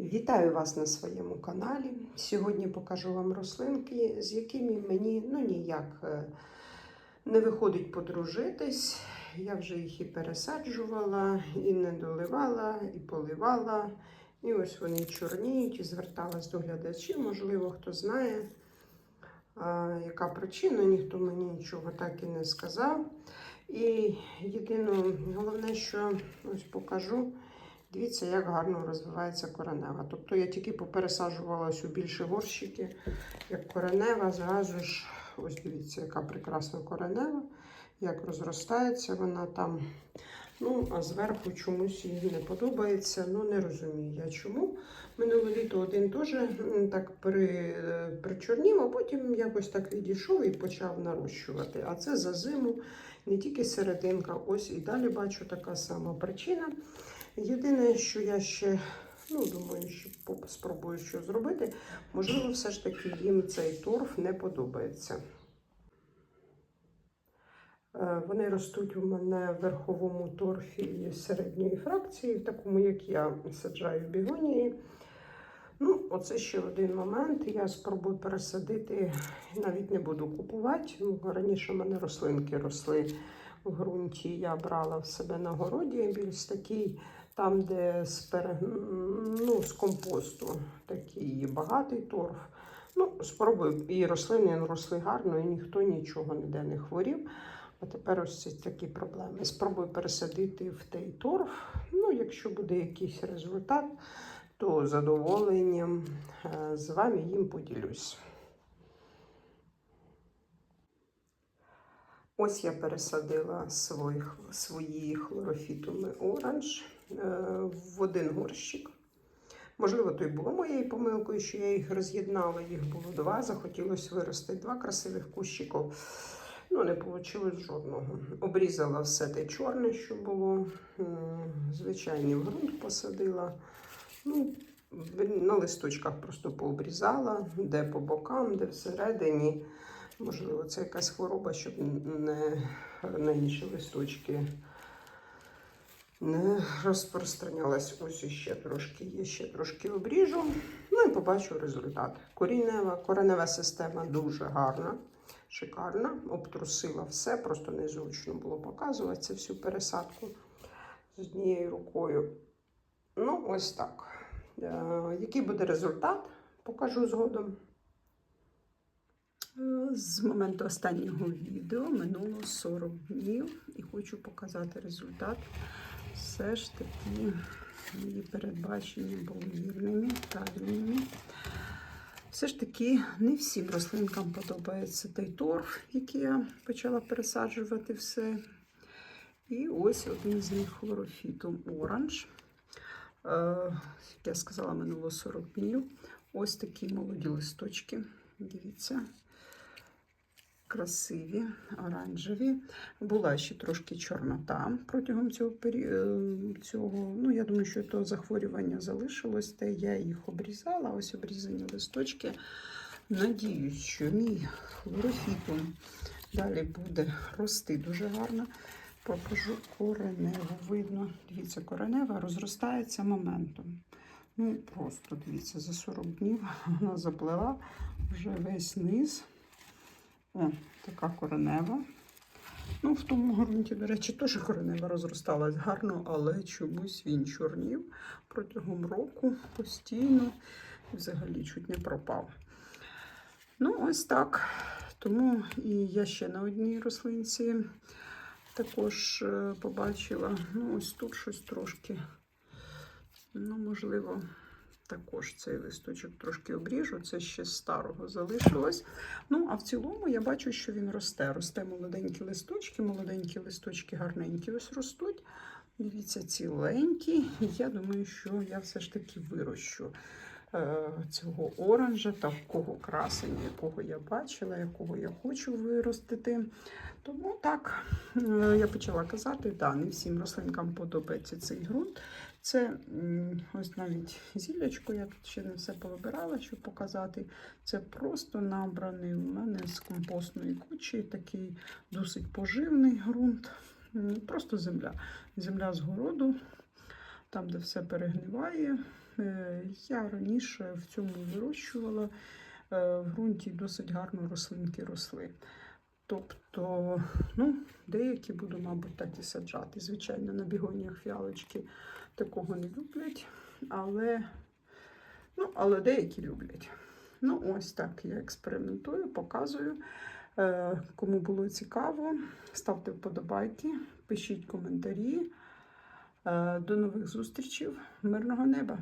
Вітаю вас на своєму каналі. Сьогодні покажу вам рослинки, з якими мені ну ніяк е, не виходить подружитись. Я вже їх і пересаджувала, і не доливала, і поливала. І ось вони чорніють і зверталась до глядачів. Можливо, хто знає, яка причина, ніхто мені нічого так і не сказав. І єдине, головне, що ось покажу. Дивіться, як гарно розвивається коренева. Тобто я тільки попересаджувала ось у більші горщики, як коренева, зразу ж, ось дивіться, яка прекрасна коренева, як розростається вона там. Ну, а зверху чомусь їй не подобається. Ну, не розумію я чому. Минуле літо один теж так при, е, причорнів, а потім якось так відійшов і почав нарощувати. А це за зиму, не тільки серединка, ось і далі бачу така сама причина. Єдине, що я ще ну, думаю, що спробую що зробити, можливо, все ж таки їм цей торф не подобається. Е, Вони ростуть у мене в верховому торфі середньої фракції, в такому, як я саджаю бігонії. Ну, оце ще один момент. Я спробую пересадити, навіть не буду купувати. Ну, Раніше в мене рослинки росли в ґрунті. Я брала в себе на городі більш такий, там, де з, пере... ну, з компосту такий багатий торф. Ну, спробую. І рослини росли гарно, і ніхто нічого ніде не хворів. А тепер ось це такі проблеми. Спробую пересадити в той торф. Ну, якщо буде якийсь результат, то задоволенням е, з вами їм поділюсь. Ось я пересадила свої, свої хлорофітуми оранж в один горщик. Можливо, то й було моєю помилкою, що я їх роз'єднала. Їх було два. Захотілося вирости два красивих кущиків. Ну, не вийшло жодного. Обрізала все те чорне, що було. Звичайний в ґрунт посадила. Ну, на листочках просто пообрізала, де по бокам, де всередині. Можливо, це якась хвороба, щоб не на інші листочки не розпространялась. Ось іще трошки є, ще трошки обріжу. Ну і побачу результат. Корінева, коренева система дуже гарна, шикарна. Обтрусила все, просто незручно було показувати це всю пересадку з однією рукою. Ну, ось так. Е, Який буде результат, покажу згодом. Е, З моменту останнього відео минуло 40 днів і хочу показати результат. Все ж таки мої передбачення були вірними, правильними. Все ж таки не всім рослинкам подобається той торф, який я почала пересаджувати все. І ось один з них хлорофітум оранж. Е, Як я сказала, минуло 40 днів. Ось такі молоді листочки. Дивіться красиві, оранжеві. Була ще трошки чорнота протягом цього періоду. Цього. Ну, я думаю, що то захворювання залишилось, та я їх обрізала. Ось обрізані листочки. Надіюсь, що мій хлорофітум далі буде рости дуже гарно. Покажу кореневу. Видно, дивіться, коренева розростається моментом. Ну, просто дивіться, за 40 днів вона заплела вже весь низ. О, така коренева. Ну, в тому ґрунті, до речі, теж коренева розросталась гарно, але чомусь він чорнів протягом року постійно і взагалі чуть не пропав. Ну, ось так. Тому і я ще на одній рослинці також е, побачила. Ну, ось тут щось трошки. Ну, можливо, також цей листочок трошки обріжу. Це ще старого залишилось. Ну, а в цілому я бачу, що він росте. Росте молоденькі листочки, молоденькі листочки гарненькі ось ростуть. Дивіться, ціленькі. Я думаю, що я все ж таки вирощу цього оранжа, такого красення, якого я бачила, якого я хочу виростити. Тому так, е, я почала казати, да, не всім рослинкам подобається цей ґрунт. Це ось навіть зіллячко, я тут ще не все повибирала, щоб показати. Це просто набраний у мене з компостної кучі, такий досить поживний ґрунт. Просто земля. Земля з городу. там, де все перегниває. Е, Я раніше в цьому вирощувала. Е, В ґрунті досить гарно рослинки росли. Тобто, ну, деякі буду, мабуть, так і саджати. Звичайно, на бігоніях фіалочки такого не люблять, але, ну, але деякі люблять. Ну, ось так я експериментую, показую. Е, Кому було цікаво, ставте вподобайки, пишіть коментарі. До нових зустрічей, мирного неба!